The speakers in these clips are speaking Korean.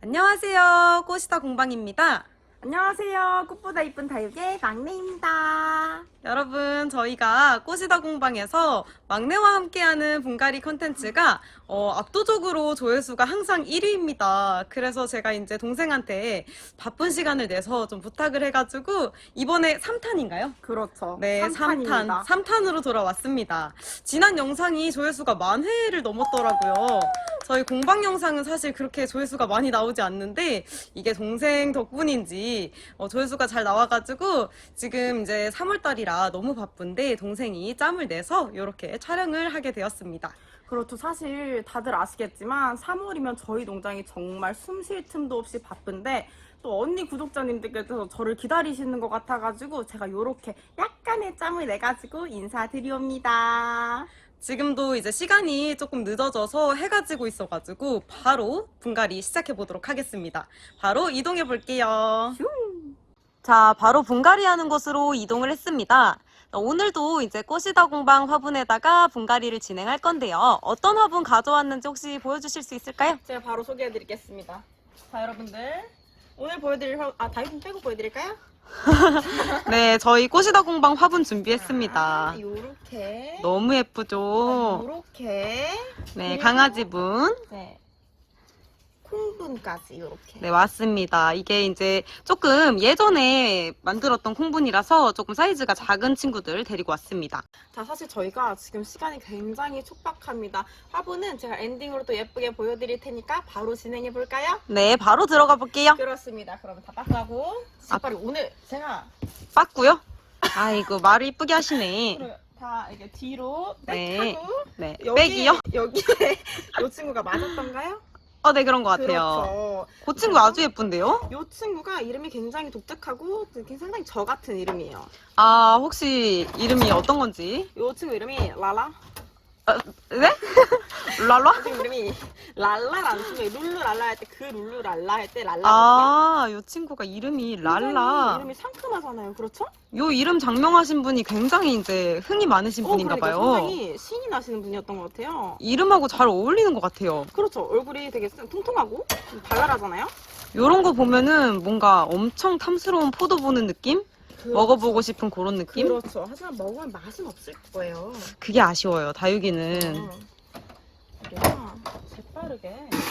안녕하세요. 꽃이다 공방입니다. 안녕하세요. 꽃보다 이쁜 다육의 막내입니다. 여러분, 저희가 꽃이다 공방에서 막내와 함께하는 분갈이 컨텐츠가 어, 압도적으로 조회수가 항상 1위입니다. 그래서 제가 이제 동생한테 바쁜 시간을 내서 좀 부탁을 해가지고 이번에 3탄인가요? 그렇죠. 네, 3탄. 삼탄입니다. 3탄으로 돌아왔습니다. 지난 영상이 조회수가 만 회를 넘었더라고요. 저희 공방 영상은 사실 그렇게 조회수가 많이 나오지 않는데 이게 동생 덕분인지 어, 조회수가 잘 나와가지고 지금 이제 3월달이라 너무 바쁜데 동생이 짬을 내서 이렇게 촬영을 하게 되었습니다. 그렇죠. 사실 다들 아시겠지만 3월이면 저희 농장이 정말 숨 쉴 틈도 없이 바쁜데 또 언니 구독자님들께서 저를 기다리시는 것 같아가지고 제가 이렇게 약간의 짬을 내가지고 인사드리옵니다. 지금도 이제 시간이 조금 늦어져서 해가 지고 있어가지고 바로 분갈이 시작해 보도록 하겠습니다. 바로 이동해 볼게요. 자, 바로 분갈이 하는 곳으로 이동을 했습니다. 오늘도 이제 꽃이다 공방 화분에다가 분갈이를 진행할 건데요. 어떤 화분 가져왔는지 혹시 보여주실 수 있을까요? 제가 바로 소개해드리겠습니다. 자, 여러분들. 오늘 보여드릴 화, 아, 다육분 빼고 보여드릴까요? 네, 저희 꽃이다 공방 화분 준비했습니다. 요렇게. 너무 예쁘죠? 요렇게. 네, 그리고- 강아지분. 네. 콩분까지 요렇게. 네, 맞습니다. 이게 이제 조금 예전에 만들었던 콩분이라서 조금 사이즈가 작은 친구들 데리고 왔습니다. 자, 사실 저희가 지금 시간이 굉장히 촉박합니다. 화분은 제가 엔딩으로 또 예쁘게 보여드릴 테니까 바로 진행해 볼까요? 네, 바로 들어가 볼게요. 그렇습니다. 그러면 다 빡가고 빨리 오늘 제가 빠꾸요? 아이고, 말을 이쁘게 하시네. 다 이게 뒤로 네. 백하고 네, 여기 백이요? 여기에 이 친구가 맞았던가요? 어, 네, 그런 것 같아요. 그렇죠. 그 친구 아주 예쁜데요? 이 친구가 이름이 굉장히 독특하고 상당히 저 같은 이름이에요. 아, 혹시 이름이 어떤 건지? 이 친구 이름이 라라. 네? 랄라? 이 친구 이름이 랄라라는 친구예요. 룰루 랄라 할 때 그 룰루 랄라 할 때 랄라. 아, 요 친구가 이름이 랄라. 이름이 상큼하잖아요. 그렇죠? 요 이름 장명하신 분이 굉장히 이제 흥이 많으신 어, 분인가 그러니까 봐요. 굉장히 신이 나시는 분이었던 것 같아요. 이름하고 잘 어울리는 것 같아요. 그렇죠. 얼굴이 되게 통통하고 좀 발랄하잖아요. 요런 거 보면은 뭔가 엄청 탐스러운 포도 보는 느낌? 먹어보고 싶은 그런 느낌? 그렇죠. 하지만 먹으면 맛은 없을 거예요. 그게 아쉬워요, 다육이는. 어. 우리가 재빠르게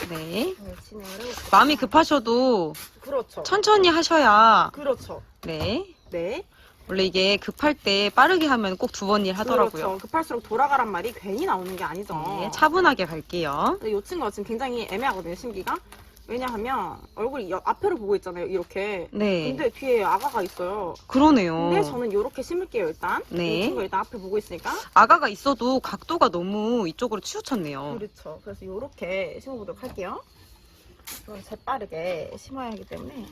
네. 잘 진행을 해볼게요. 마음이 급하셔도 그렇죠. 천천히 하셔야, 그렇죠. 네. 네. 원래 이게 급할 때 빠르게 하면 꼭 두 번 일 하더라고요. 그렇죠. 급할수록 돌아가란 말이 괜히 나오는 게 아니죠. 네, 차분하게 갈게요. 근데 이 친구가 지금 굉장히 애매하거든요, 심기가. 왜냐하면 얼굴이 옆- 앞으로 보고 있잖아요, 이렇게. 네. 근데 뒤에 아가가 있어요. 그러네요. 근데 저는 이렇게 심을게요, 일단. 네. 이 친구가 일단 앞에 보고 있으니까. 아가가 있어도 각도가 너무 이쪽으로 치우쳤네요. 그렇죠. 그래서 이렇게 심어보도록 할게요. 이건 재빠르게 심어야 하기 때문에.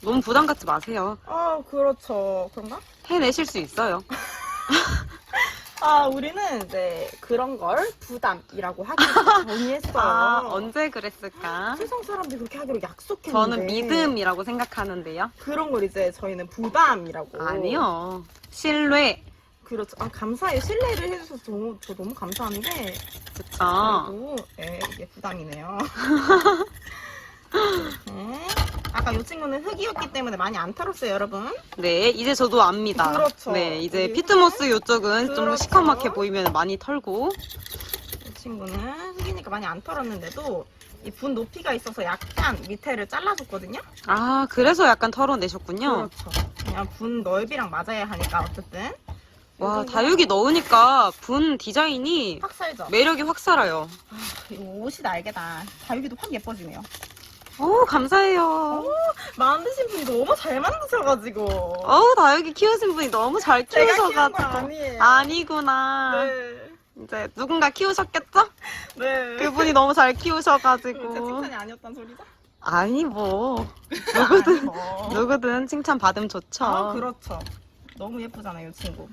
너무 부담 갖지 마세요. 아, 그렇죠. 그런가? 해내실 수 있어요. 아, 우리는 이제 그런 걸 부담이라고 하기로 정의했어요. 아, 언제 그랬을까? 세상 사람들이 그렇게 하기로 약속했는데. 저는 믿음이라고 생각하는데요. 그런 걸 이제 저희는 부담이라고. 아니요. 신뢰. 그렇죠. 아, 감사해요. 신뢰를 해주셔서 너무, 저 너무 감사한데. 그쵸. 그래도, 네, 이게 부담이네요. 네. 아까 이 친구는 흙이었기 때문에 많이 안 털었어요, 여러분. 네, 이제 저도 압니다. 그렇죠. 네, 이제 우리 피트모스 이쪽은 좀 그렇죠. 시커멓게 보이면 많이 털고. 이 친구는 흙이니까 많이 안 털었는데도 이 분 높이가 있어서 약간 밑에를 잘라줬거든요. 아, 그래서 약간 털어내셨군요. 그렇죠. 그냥 분 넓이랑 맞아야 하니까 어쨌든. 와, 다육이 넣으니까 분 디자인이 확 살죠. 매력이 확 살아요. 이거 옷이 날개다. 다육이도 확 예뻐지네요. 오, 감사해요. 만드신 분이 너무 잘 만드셔가지고. 어우, 다육이 키우신 분이 너무 잘 제가 키운 건 키우셔가지고. 아니에요. 아니구나. 네. 이제 누군가 키우셨겠죠? 네. 그분이 너무 잘 그럼 제 키우셔가지고. 칭찬이 아니었단 소리죠? 아니,뭐. 누구든. 뭐. 누구든 칭찬 받으면 좋죠. 아, 그렇죠. 너무 예쁘잖아요, 이 친구.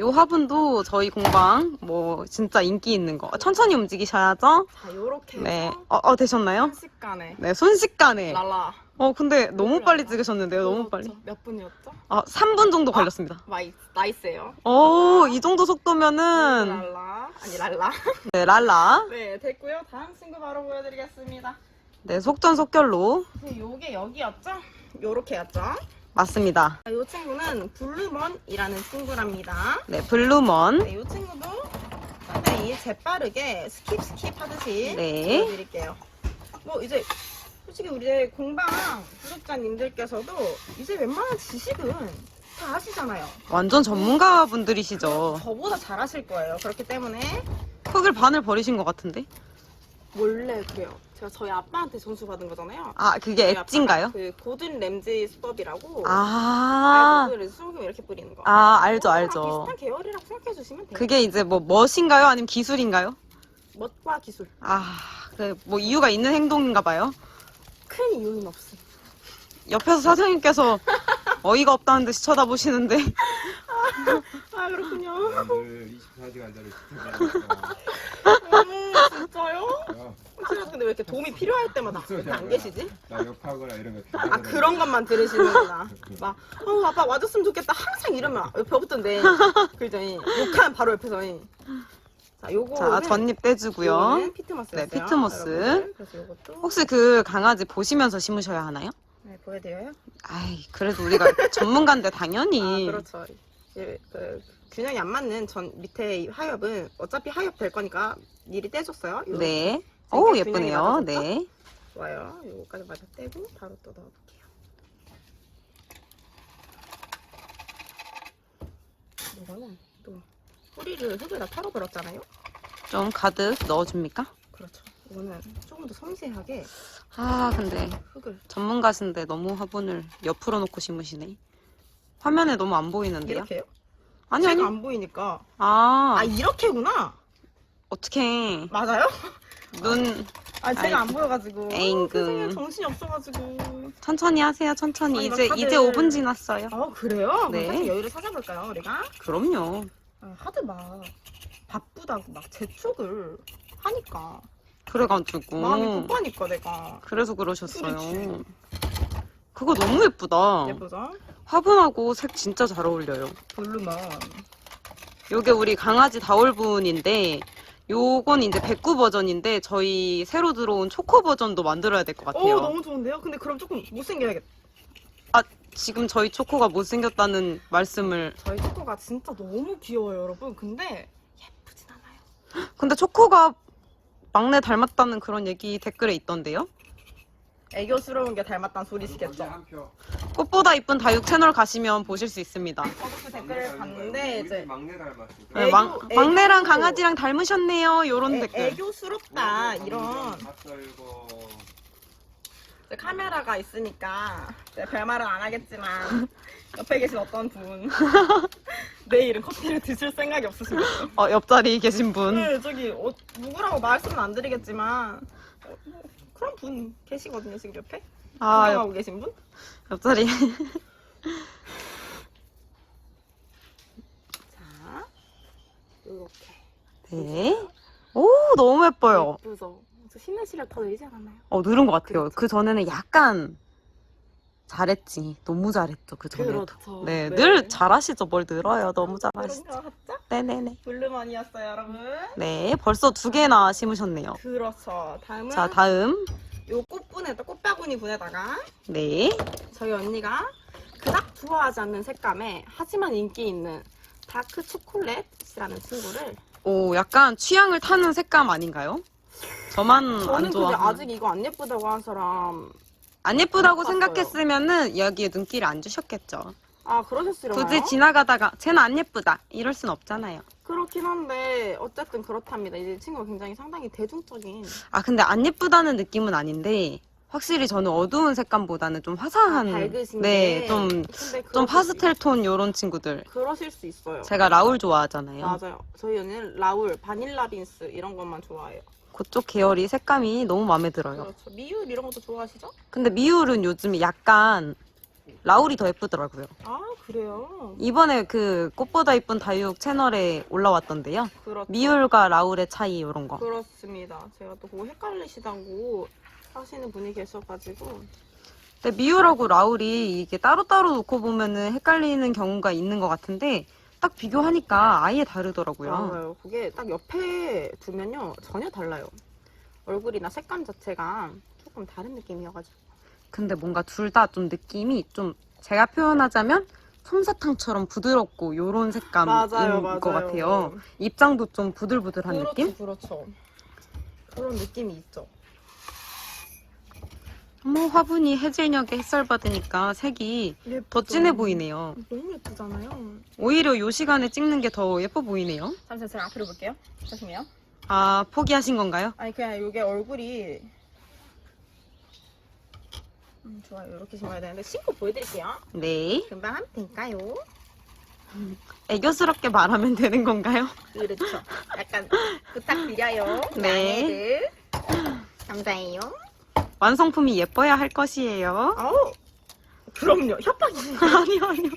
요 화분도 저희 공방 뭐 진짜 인기 있는 거. 천천히 움직이셔야죠. 자, 요렇게 해서 네. 어, 어 되셨나요? 순식간에. 네, 순식간에. 랄라. 어, 근데 너무 빨리. 찍으셨는데요. 너무 빨리. 몇 분이었죠? 아, 3분 정도 걸렸습니다. 마이, 나이스예요. 오, 이 정도 속도면은 랄라. 아니 랄라. 네, 랄라. 네 됐고요. 다음 친구 바로 보여드리겠습니다. 네, 속전속결로. 네, 요게 여기였죠? 요렇게였죠? 맞습니다. 자, 요 친구는 블루먼이라는 친구랍니다. 네, 블루먼. 네, 요 친구도 상당히 재빠르게 스킵 스킵 하듯이 네. 보여드릴게요. 뭐 이제 솔직히 우리 공방 구독자님들께서도 이제 웬만한 지식은 다 아시잖아요. 완전 전문가 분들이시죠. 저보다 잘 하실 거예요. 그렇기 때문에 흙을 반을 버리신 것 같은데? 원래 그래요. 제가 저희 아빠한테 전수 받은 거잖아요. 아, 그게 저희 엣지인가요? 아빠가 그 고든 램지 수법이라고 아, 그래서 소금 이렇게 뿌리는 거. 아, 알죠, 그거랑 알죠. 비슷한 계열이라고 생각해 주시면 돼요. 그게 이제 뭐 멋인가요? 아니면 기술인가요? 멋과 기술. 아, 그 뭐 이유가 있는 행동인가 봐요. 큰 이유는 없음. 옆에서 사장님께서 어이가 없다는 듯이 쳐다보시는데. 아 그렇군요. 늘 24시간 자를 지켜보니까 음, 진짜요? 야, 제가 근데 왜 이렇게 도움이 필요할 때마다 이렇게 안. 계시지? 나 욕하거나 이런 거 다. 아 그런 것만 들으시는구나. 막 어, 아빠 와줬으면 좋겠다. 항상 이러면 옆에 없던데. 그죠? 욕하면 바로 옆에서. 자 요거. 자, 전립 떼주고요. 네, 피트모스. 여러분들. 그래서 요것도 혹시 그 강아지 보시면서 심으셔야 하나요? 네, 보여드려요? 아이, 그래도 우리가 전문가인데 당연히. 아 그렇죠. 예, 그 균형이 안 맞는 전 밑에 이 하엽은 어차피 하엽 될 거니까 미리 떼줬어요. 요렇게. 네. 자, 오, 이게 균형이 예쁘네요. 맞아졌죠? 네. 좋아요. 요거까지 맞아 떼고 바로 또 넣어볼게요. 이거는 또 뿌리를 흙에다 털어 버렸잖아요. 좀 가득 넣어줍니까? 그렇죠. 이거는 조금 더 섬세하게 아, 근데 흙을 전문가신데 너무 화분을 옆으로 놓고 심으시네. 화면에 너무 안 보이는데요? 이렇게요? 아니, 아니. 제가 안 보이니까. 아, 아 이렇게구나. 어떡해. 맞아요? 눈, 아 제가 안 보여가지고. 에잉, 그. 세상에 정신이 없어가지고. 천천히 하세요, 천천히. 아니, 막 이제, 다들- 이제 5분 지났어요. 아 그래요? 네. 네. 살짝 여유를 찾아볼까요 우리가? 그럼요. 아, 하도 막 바쁘다고 막 재촉을 하니까 그래가지고. 마음이 급하니까 내가 그래서 그러셨어요. 그렇지. 그거 너무 예쁘다. 예쁘죠? 화분하고 색 진짜 잘 어울려요. 블루만 요게 우리 강아지 다올분인데 요건 이제 백구 버전인데 저희 새로 들어온 초코 버전도 만들어야 될것오 같아요. 너무 좋은데요? 근데 그럼 조금 못생겨야겠다 아 지금 저희 초코가 못생겼다는 말씀을 저희 초코가 진짜 너무 귀여워요 여러분 근데 예쁘진 않아요 근데 초코가 막내 닮았다는 그런 얘기 댓글에 있던데요. 애교스러운 게 닮았다는 소리시겠죠? 꽃보다 이쁜 다육 채널 가시면 보실 수 있습니다. 저도 그 댓글을 봤는데 우리 이제 집 막내 닮았어. 네, 애교- 막, 애교- 막내랑 강아지랑 닮으셨네요. 요런 애, 댓글. 애교스럽다 이런. 이제 카메라가 있으니까 이제 별말은 안 하겠지만 옆에 계신 어떤 분 내일은 커피를 드실 생각이 없으시겠죠? 어, 옆자리에 계신 분. 네, 저기 어, 누구라고 말씀은 안 드리겠지만 어, 뭐 그런 분 계시거든요 지금 옆에 아, 옆, 구경하고 계신 분. 옆자리. 자, 이렇게 네. 오, 너무 예뻐요. 예쁘죠? 저 쉬는 시력 더 늘지 않았나요? 어, 늘은 것 같아요. 그렇죠. 그 전에는 약간 잘했지. 너무 잘했죠, 그 전에도. 그렇죠. 네, 네. 늘 잘하시죠. 뭘 늘어요. 너무 잘하시죠. 그런 거 같죠? 네네네. 블루먼이었어요 여러분. 네, 벌써 두 개나 심으셨네요. 그렇죠. 다음은 자, 다음. 요 꽃분에다 꽃바구니 분에다가 네. 저희 언니가 그닥 좋아하지 않는 색감에 하지만 인기 있는 다크 초콜릿이라는 친구를 오, 약간 취향을 타는 색감 아닌가요? 저만 안 저는 근데 좋아하는. 아직 이거 안 예쁘다고 한 사람 안 예쁘다고 못 봤어요. 생각했으면은 여기에 눈길을 안 주셨겠죠. 아 그러셨으려나요? 굳이 지나가다가 쟤는 안 예쁘다 이럴 순 없잖아요. 그렇긴 한데 어쨌든 그렇답니다. 이 친구가 굉장히 상당히 대중적인 아 근데 안 예쁘다는 느낌은 아닌데 확실히 저는 어두운 색감보다는 좀 화사한 아, 밝으신 네, 게좀 근데 좀 그러실 파스텔 톤 요런 친구들. 수- 그러실 수 있어요. 제가 라울 좋아하잖아요. 맞아요. 저희 언니는 라울, 바닐라 빈스 이런 것만 좋아해요. 그쪽 계열이 색감이 너무 마음에 들어요. 그렇죠. 미율 이런 것도 좋아하시죠? 근데 미울은 요즘 약간 라울이 더 예쁘더라고요. 아 그래요. 이번에 그 꽃보다 이쁜 다육 채널에 올라왔던데요. 그렇죠. 미울과 라울의 차이 이런 거. 그렇습니다. 제가 또 그거 헷갈리시다고 하시는 분이 계셔가지고 근데 미울하고 라울이 이게 따로따로 놓고 보면은 헷갈리는 경우가 있는 것 같은데 딱 비교하니까 아예 다르더라고요. 맞아요. 그게 딱 옆에 두면요 전혀 달라요. 얼굴이나 색감 자체가 조금 다른 느낌이어가지고. 근데 뭔가 둘 다 좀 느낌이 좀 제가 표현하자면 솜사탕처럼 부드럽고 요런 색감인 것 같아요. 입장도 좀 부들부들한 그렇죠, 느낌? 그렇죠. 그런 느낌이 있죠. 어머 화분이 해질녘에 햇살 받으니까 색이 더 진해 보이네요. 너무 예쁘잖아요. 오히려 요 시간에 찍는 게 더 예뻐 보이네요. 잠시만 제가 앞으로 볼게요. 죄송해요. 아 포기하신 건가요? 아니 그냥 이게 얼굴이 음, 좋아요. 이렇게 심어야 되는데 신고 보여드릴게요. 네. 금방 하면 될까요? 애교스럽게 말하면 되는 건가요? 그렇죠. 약간 부탁드려요. 네. 많이들. 감사해요. 완성품이 예뻐야 할 것이에요. 아우 그럼요. 협박이 아니요 아니요.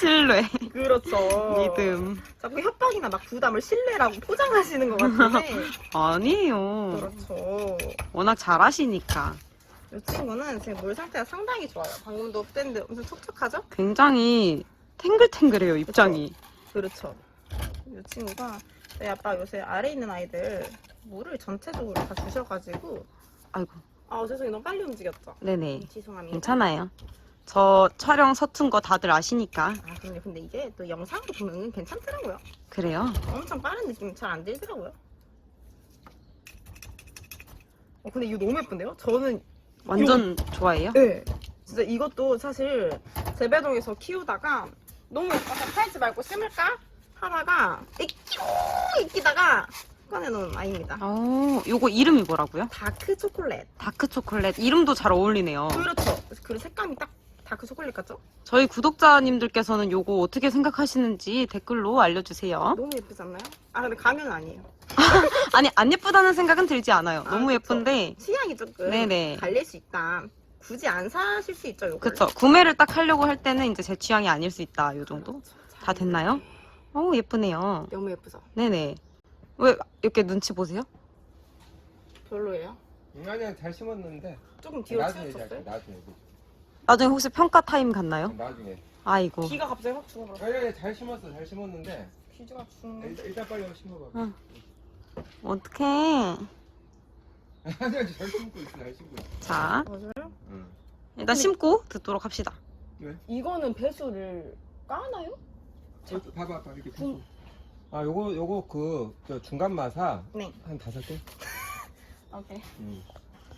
신뢰, 그렇죠. 믿음. 자꾸 협박이나 막 부담을 신뢰라고 포장하시는 것 같은데 아니에요. 그렇죠. 워낙 잘하시니까. 이 친구는 지금 물 상태가 상당히 좋아요. 방금도 뺐는데 엄청 촉촉하죠? 굉장히 탱글탱글해요 입장이. 그렇죠. 이 친구가 저희 아빠 요새 아래 있는 아이들 물을 전체적으로 다 주셔가지고 아이고 아 죄송해요 너무 빨리 움직였죠? 네네 죄송합니다. 괜찮아요. 저 촬영 서툰 거 다들 아시니까 아 근데, 근데 이게 또 영상으로 보면 괜찮더라고요. 그래요. 엄청 빠른 느낌이 잘안 들더라고요. 어 근데 이거 너무 예쁜데요? 저는 완전 좋아해요. 네. 진짜 이것도 사실 재배동에서 키우다가 너무 예뻐서 팔지 말고 심을까 하다가 이끼 이끼다가 꺼내놓은 아이입니다. 어, 요거 이름이 뭐라고요? 다크 초콜릿. 다크 초콜릿 이름도 잘 어울리네요. 그렇죠. 그리고 색감이 딱 다크 초콜릿 같죠? 저희 구독자님들께서는 요거 어떻게 생각하시는지 댓글로 알려주세요. 너무 예쁘지 않나요? 아 근데 가면 아니에요. 아니 안 예쁘다는 생각은 들지 않아요. 아, 너무 그쵸. 예쁜데 취향이 조금 네네. 갈릴 수 있다. 굳이 안 사실 수 있죠, 요걸. 그쵸 구매를 딱 하려고 할 때는 이제 제 취향이 아닐 수 있다. 요 정도 다 됐나요? 어 예쁘네요. 너무 예쁘죠? 네네. 왜 이렇게 눈치 보세요? 별로예요? 아니야 잘 심었는데 조금 뒤로 나중에 얘기할게? 나중에 나중에 혹시 평가 타임 갔나요? 나중에 아이고. 귀가 갑자기 확 죽어버렸어. 아니 아니 잘 심었어 잘 심었는데 귀가 죽는. 일단, 일단 빨리 심어봐 응. 어떡해. 아니야 잘 심고 있어 잘 심고 있어 자, 맞아요? 응. 일단 심고 듣도록 합시다. 이거는 배수를 까나요? 이거 봐봐 봐봐 이렇게 중- 아 요거 요거 그 저 중간 마사 네. 한 다섯 개? 오케이. 응.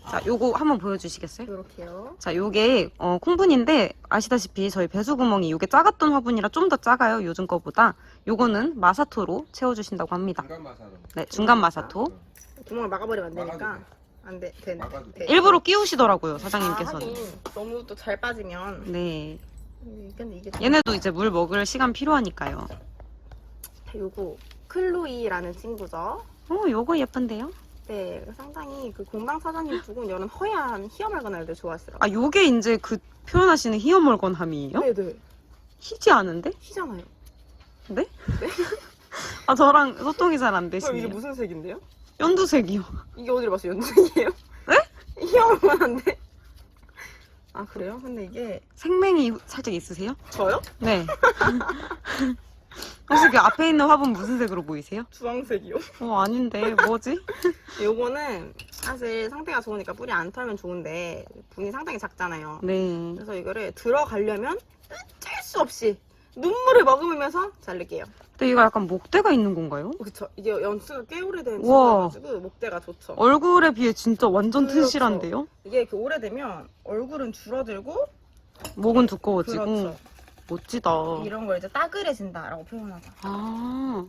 자, 요거 한번 보여주시겠어요? 이렇게요. 자, 요게 어, 콩분인데 아시다시피 저희 배수구멍이 요게 작았던 화분이라 좀 더 작아요. 요즘 거보다. 요거는 마사토로 채워주신다고 합니다. 중간 마사로 네, 중간 마사토. 응. 구멍을 막아버리면 안 되니까. 돼. 안 돼. 돼. 막아도 돼. 일부러 끼우시더라고요, 아, 사장님께서는. 하긴 너무 또 잘 빠지면. 네. 음, 근데 이게 좀- 얘네도 이제 물 먹을 시간 필요하니까요. 요거 클로이라는 친구죠. 어, 요거 예쁜데요? 네, 상당히 그 공방 사장님 두고 이런 허연 희어말건 아이들 좋아하시더라고요. 아, 요게 이제 그 표현하시는 희어멀건함이에요? 네네. 희지 않은데? 희잖아요. 네? 아, 저랑 소통이 잘안 그럼 이게 되시네요. 무슨 색인데요? 연두색이요. 이게 어디를 봤어요? 연색이에요? 네? 희어말건한데? 아 그래요? 근데 이게 생맹이 살짝 있으세요? 저요? 네. 혹시 그 앞에 있는 화분 무슨 색으로 보이세요? 주황색이요. 어, 아닌데. 뭐지? 요거는 사실 상태가 좋으니까 뿌리 안 털면 좋은데 분이 상당히 작잖아요. 네. 그래서 이거를 들어가려면 어쩔 수 없이 눈물을 머금으면서 자를게요. 근데 이거 약간 목대가 있는 건가요? 어, 그쵸. 이게 연수가 꽤 오래된 우와. 친구여가지고 목대가 좋죠. 얼굴에 비해 진짜 완전 그렇죠. 튼실한데요? 이게 이렇게 오래되면 얼굴은 줄어들고 목은 두꺼워지고. 그렇죠. 멋지다. 이런 걸 이제 따그레진다라고 표현하죠. 아,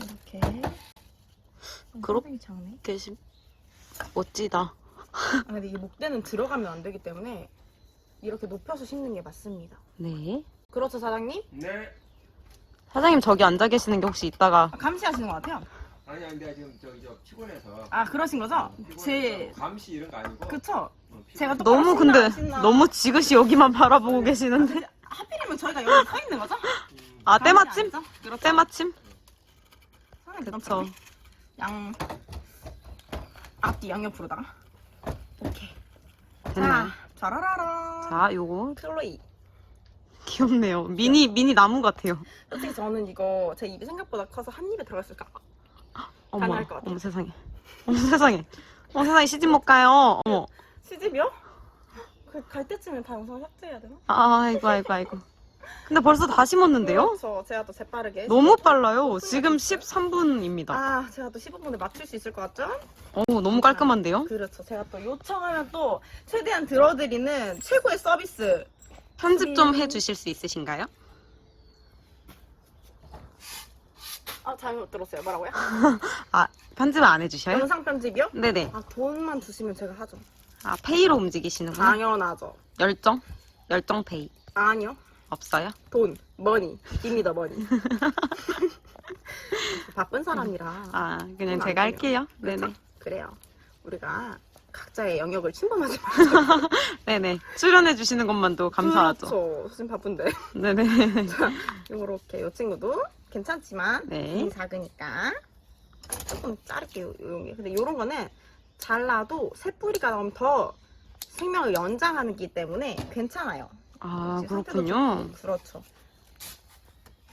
이렇게. 그렇- 상당히 작네. 계심. 멋지다. 아, 근데 이게 목대는 들어가면 안 되기 때문에 이렇게 높여서 심는 게 맞습니다. 네. 그렇죠, 사장님? 네 사장님 저기 앉아 계시는 게 혹시 이따가 아, 감시하시는 것 같아요. 아니야 근데 지금 저기 저 피곤해서 아, 그러신 거죠? 피곤해서 제, 감시 이런 거 아니고 그쵸? 어, 제가 또 너무 신나, 근데 안 신나? 너무 지그시 여기만 바라보고 계시는데 하필이면 저희가 여기 서 있는 거죠? 음, 아 때마침? 아니죠? 그렇죠. 때마침? 부담 그쵸. 양 앞뒤 양옆으로다가 오케이? 자 자라라라 자 요거 클로이 귀엽네요. 미니 미니 나무 같아요. 솔직히 저는 이거 제 입이 생각보다 커서 한 입에 들어갔을까 어머, 가능할 것 같아요. 어머 세상에. 어머 세상에. 어머 세상에 시집 못 가요. 어머. 시집이요? 그 갈 때쯤엔 다 영상 삭제해야 되나? 아, 아이고 아이고 아이고. 근데 벌써 다 심었는데요? 그렇죠. 제가 또 재빠르게. 너무 빨라요. 지금 13분입니다. 아, 제가 또 15분에 맞출 수 있을 것 같죠? 어, 너무 깔끔한데요? 그렇죠. 제가 또 요청하면 또 최대한 들어드리는 최고의 서비스. 편집 좀 해주실 수 있으신가요? 아, 잘못 들었어요. 뭐라고요? 아, 편집 안 해주셔요? 영상 편집이요? 네네. 아, 돈만 주시면 제가 하죠. 아, 페이로 움직이시는구나. 당연하죠. 열정? 열정 페이. 아니요. 없어요? 돈, 머니, 입니다, 머니. 바쁜 사람이라. 아, 그냥 안 제가. 할게요. 그렇죠? 네네. 그래요. 우리가 각자의 영역을 침범하지 마. 네네. 출연해 주시는 것만도 감사하죠. 그렇죠. 지금 바쁜데. 네네. 요렇게 요 친구도 괜찮지만 네. 눈이 작으니까 조금 자를게요. 요런 게. 근데 요런 거는 잘라도 새 뿌리가 나오면 더 생명을 연장하기 때문에 괜찮아요. 아, 상태도 그렇군요. 그렇죠.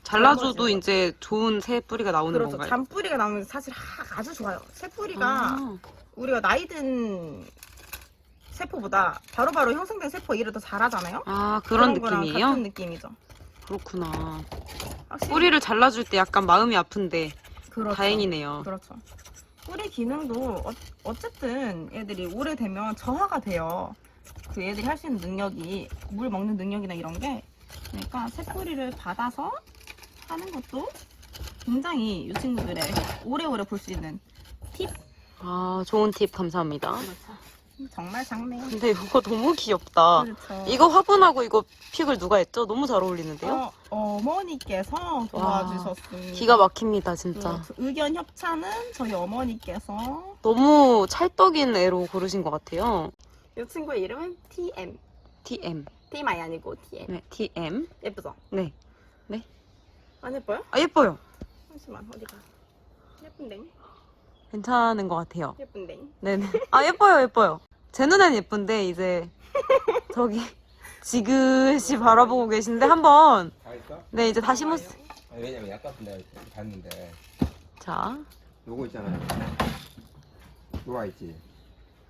잘라줘도 그런. 이제 좋은 새 뿌리가 나오는 그렇죠. 건가요? 잔뿌리가 나오면 사실 하- 아주 좋아요. 새 뿌리가 아, 우리가 나이 든 세포보다 바로바로 형성된 세포 일을 더 잘하잖아요. 아, 그런 거랑 느낌이에요? 같은 느낌이죠. 그렇구나. 확실히 뿌리를 잘라줄 때 약간 마음이 아픈데 그렇죠. 다행이네요. 그렇죠. 뿌리 기능도 어, 쨌든 애들이 오래되면 저하가 돼요. 그 애들이 할 수 있는 능력이 물 먹는 능력이나 이런 게 그러니까 새뿌리를 받아서 하는 것도 굉장히 이 친구들의 오래오래 볼 수 있는 팁. 아, 좋은 팁 감사합니다. 그렇죠. 정말 작네요. 근데 이거 너무 귀엽다. 그렇죠. 이거 화분하고 이거 픽을 누가 했죠? 너무 잘 어울리는데요? 어, 어머니께서 도와주셨습니다. 기가 막힙니다, 진짜. 그렇죠. 의견 협찬은 저희 어머니께서 너무 찰떡인 애로 고르신 것 같아요. 이 친구의 이름은 TM. TM. TMI 아니고 TM. 네, TM. 예쁘죠? 네. 안 예뻐요? 아, 예뻐요. 잠시만 어디가? 예쁜데? 괜찮은 것 같아요. 예쁜데? 네네. 아, 예뻐요, 예뻐요. 제 눈엔 예쁜데, 이제, 저기, 지그시 바라보고 계신데, 한번, 다 있어? 네, 이제 다시 못, 아니, 왜냐면 약간 내가 이렇게 봤는데 자, 요거 있잖아요. 요가 있지.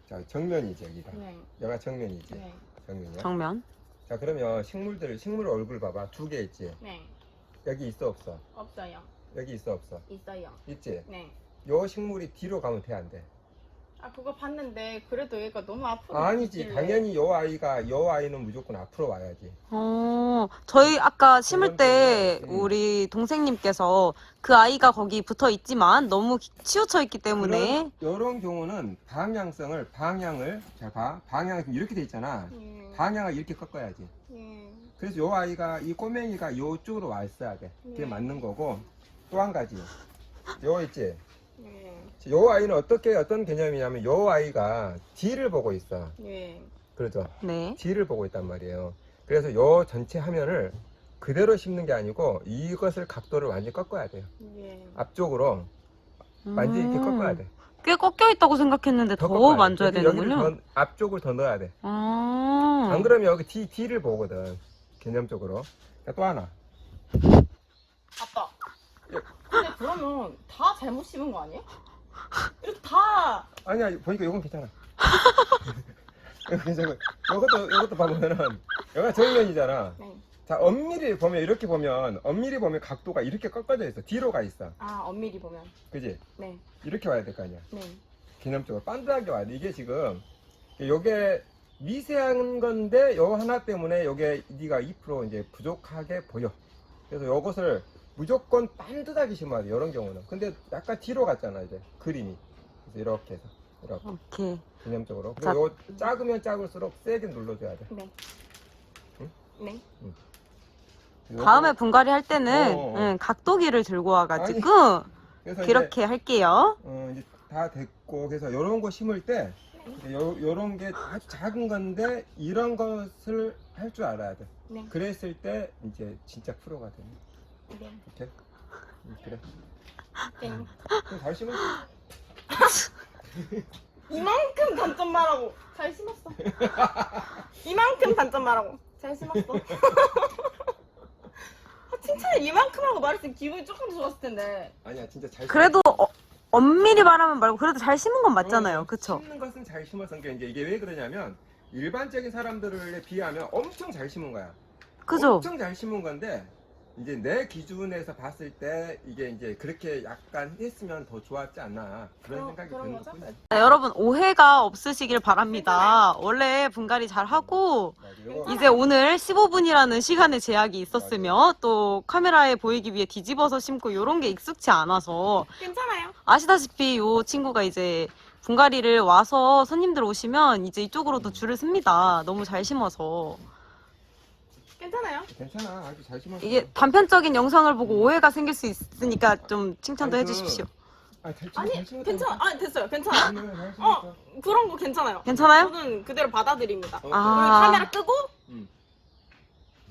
자 정면이지 여기가. 네. 여가 정면이지. 네. 정면이야. 정면. 자 그러면 식물들 식물 얼굴 봐봐 두 개 있지. 네. 여기 있어 없어? 없어요. 여기 있어 없어? 있어요. 있지. 네. 요 식물이 뒤로 가면 돼 안 돼? 아 그거 봤는데 그래도 얘가 너무 앞으로 아니지. 있길래. 당연히 요 아이가 요 아이는 무조건 앞으로 와야지. 어, 저희 아까 심을 때, 음. 우리 동생님께서 그 아이가 거기 붙어 있지만, 너무 치우쳐 있기 때문에, 요런 경우는 방향성을 방향을 잘 봐. 방향이 이렇게 돼 있잖아. 음. 방향을 이렇게 꺾어야지. 음. 그래서 요 아이가 이 꼬맹이가 요쪽으로 와 있어야 돼. 그게 네. 맞는 거고 또 한 가지 요 있지. 네. 요 아이는 어떻게 어떤 개념이냐면 요 아이가 뒤를 보고 있어. 네. 그렇죠. 네. 뒤를 보고 있단 말이에요. 그래서 요 전체 화면을 그대로 심는 게 아니고 이것을 각도를 완전히 꺾어야 돼요. 네. 앞쪽으로 완전히 이렇게 음, 꺾어야 돼. 꽤 꺾여 있다고 생각했는데, 더, 꺾어야 돼. 만져야 여기- 여기를 되는군요. 더 앞쪽을 더 넣어야 돼. 아, 안 그러면 여기 뒤, 뒤를 보거든. 개념적으로. 자, 또 하나. 아빠. 근데 그러면 다 잘못 심은 거 아니에요? 이렇게 다 아니야 보니까 요건 괜찮아. 이거 괜찮아. 요것도 요것도 보면은 여기가 정면이잖아. 네. 자 엄밀히 보면 이렇게 보면 엄밀히 보면 각도가 이렇게 꺾어져 있어. 뒤로 가 있어. 아 엄밀히 보면. 그지? 네. 이렇게 와야 될 거 아니야. 네. 개념적으로 반듯하게 와야 돼. 이게 지금 요게 미세한 건데 요 하나 때문에 요게 네가 2% 이제 부족하게 보여. 그래서 요것을 무조건 반듯하게 심어야 돼 이런 경우는 근데 약간 뒤로 갔잖아 이제 그림이 그래서 이렇게 해서 이렇게 오케이. 개념적으로. 자. 그리고 요 작으면 작을수록 세게 눌러줘야 돼. 네. 응? 네. 요거- 다음에 분갈이 할 때는, 어. 응, 각도기를 들고 와가지고, 그래서 이제, 그렇게 할게요. 어, 이제 다 됐고 그래서 요런 거 심을 때 요, 요런 게 아주 작은 건데 이런 것을 할 줄 알아야 돼. 네. 그랬을 때 이제 진짜 프로가 되는. 네. 이렇게. 응, 그래. 네. 그럼 잘 심을 이만큼 단점 말하고 잘 심었어. 이만큼 단점 말하고 잘 심었어. 칭찬을 이만큼 하고 말했으면 기분이 조금 더 좋았을 텐데. 아니야 진짜 잘 그래도 어, 엄밀히 말하면 말고 그래도 잘 심은 건 맞잖아요. 어, 그쵸? 심는 것은 잘 심어서 게 이제 이게 왜 그러냐면 일반적인 사람들에 비하면 엄청 잘 심은 거야. 그죠? 엄청 잘 심은 건데 이제 내 기준에서 봤을 때 이게 이제 그렇게 약간 했으면 더 좋았지 않나 그런 어, 생각이 드는. 자, 여러분 오해가 없으시길 바랍니다. 원래 분갈이 잘 하고 이제 오늘 15분이라는 시간의 제약이 있었으며 또 카메라에 보이기 위해 뒤집어서 심고 이런 게 익숙치 않아서 괜찮아요. 아시다시피 이 친구가 이제 분갈이를 와서 손님들 오시면 이제 이쪽으로도 줄을 씁니다. 너무 잘 심어서 괜찮아요. 괜찮아 아주 잘 심었어. 이게 단편적인 영상을 보고 오해가 생길 수 있으니까 좀 칭찬도 아니, 그- 해주십시오. 아, 잘, 아니. 괜찮아. 아니, 됐어요. 괜찮아. 어, 그런 거 괜찮아요. 괜찮아요? 저는 그대로 받아들입니다. 어, 아. 카메라 끄고 음.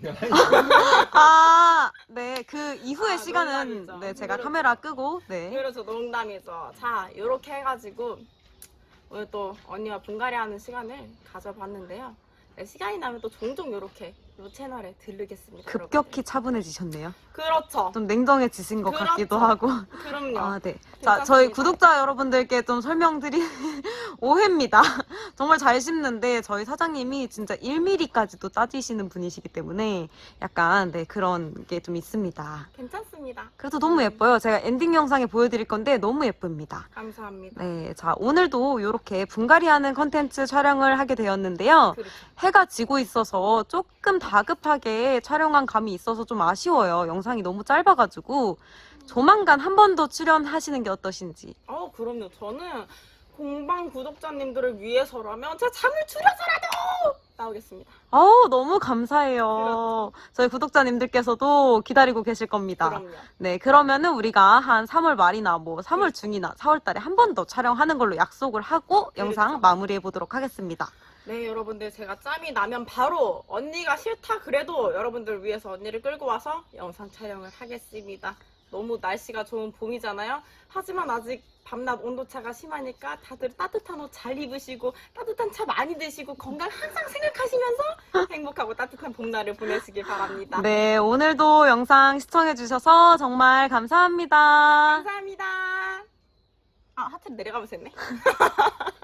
아, 네. 그 이후의 아, 시간은 농담이죠. 네, 제가 그래도- 카메라 끄고 네. 그래서 농담이죠. 자, 이렇게 해가지고 오늘 또 언니와 분갈이 하는 시간을 가져봤는데요. 네, 시간이 나면 또 종종 이렇게 이 채널에 들르겠습니다. 급격히 차분해지셨네요. 그렇죠. 좀 냉정해지신 것 같기도 그렇죠. 하고. 그럼요. 아, 네. 자, 괜찮습니다. 저희 구독자 여러분들께 좀 설명드린 오해입니다. 정말 잘 심는데 저희 사장님이 진짜 1mm까지도 따지시는 분이시기 때문에 약간 네, 그런 게 좀 있습니다. 괜찮습니다. 그래도 너무 예뻐요. 제가 엔딩 영상에 보여드릴 건데 너무 예쁩니다. 감사합니다. 네, 자, 오늘도 이렇게 분갈이 하는 컨텐츠 촬영을 하게 되었는데요. 그렇죠. 해가 지고 있어서 조금 다 급하게 촬영한 감이 있어서 좀 아쉬워요. 영상이 너무 짧아가지고. 조만간 한 번 더 출연하시는 게 어떠신지. 어, 그럼요. 저는 공방 구독자님들을 위해서라면 제가 잠을 줄여서라도 나오겠습니다. 어우, 너무 감사해요. 그렇죠. 저희 구독자님들께서도 기다리고 계실 겁니다. 그럼요. 네, 그러면은 우리가 한 3월 말이나 뭐 3월 중이나 4월 달에 한 번 더 촬영하는 걸로 약속을 하고 영상 그렇죠. 마무리해 보도록 하겠습니다. 네, 여러분들 제가 짬이 나면 바로 언니가 싫다 그래도 여러분들 위해서 언니를 끌고 와서 영상 촬영을 하겠습니다. 너무 날씨가 좋은 봄이잖아요. 하지만 아직 밤낮 온도차가 심하니까 다들 따뜻한 옷 잘 입으시고 따뜻한 차 많이 드시고 건강 항상 생각하시면서 행복하고 따뜻한 봄날을 보내시길 바랍니다. 네, 오늘도 영상 시청해 주셔서 정말 감사합니다. 감사합니다. 아, 하트 내려가면서 했네.